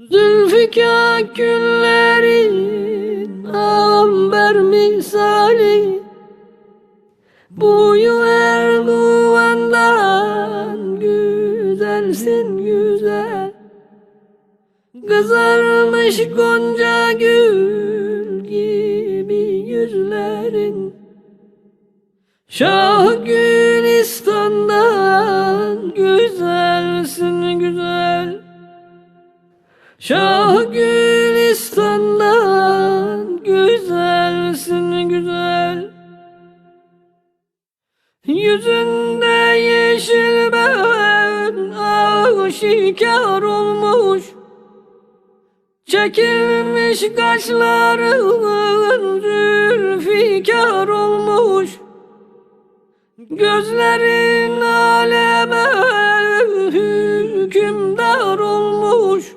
Zülfikar günlerin amber misali. Boyu Erdoğan'dan güzelsin güzel. Kızarmış gonca gül gibi yüzlerin. Şah Gülistan'dan güzelsin güzel Şah Gülistan'dan güzelsin güzel. Yüzünde yeşil ben aşikar olmuş. Çekilmiş kaşların zülfikar olmuş. Gözlerin aleme hükümdar olmuş